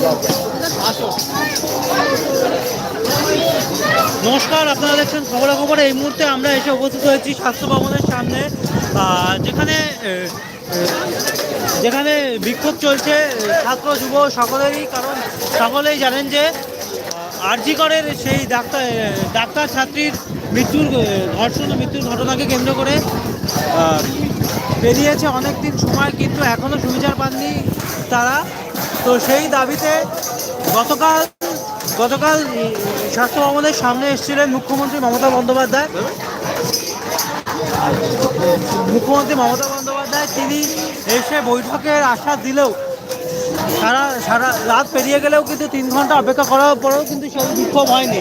Gracias. নমস্কার আপনারা দেখছেন খবরাখবরে। এই মুহূর্তে আমরা এসে উপস্থিত হয়েছি স্বাস্থ্য ভবনের সামনে। যেখানে যেখানে বিক্ষোভ চলছে ছাত্র যুব সকলেরই কারণ সকলেই জানেন যে আরজিকরের সেই ডাক্তার ডাক্তার ছাত্রীর মৃত্যুর ধর্ষণ মৃত্যুর ঘটনাকে কেন্দ্র করে আহ, পেরিয়েছে অনেক দিন সময় কিন্তু এখনও সুবিচার পাননি তারা। তো সেই দাবিতে গতকাল গতকাল স্বাস্থ্য ভবনের সামনে এসেছিলেন মুখ্যমন্ত্রী মমতা বন্দ্যোপাধ্যায়। মুখ্যমন্ত্রী মমতা বন্দ্যোপাধ্যায়, তিনি এসে বৈঠকের আশ্বাস দিলেও সারা সারা রাত পেরিয়ে গেলেও কিন্তু তিন ঘণ্টা অপেক্ষা করার পরেও কিন্তু সেই বিক্ষোভ হয়নি।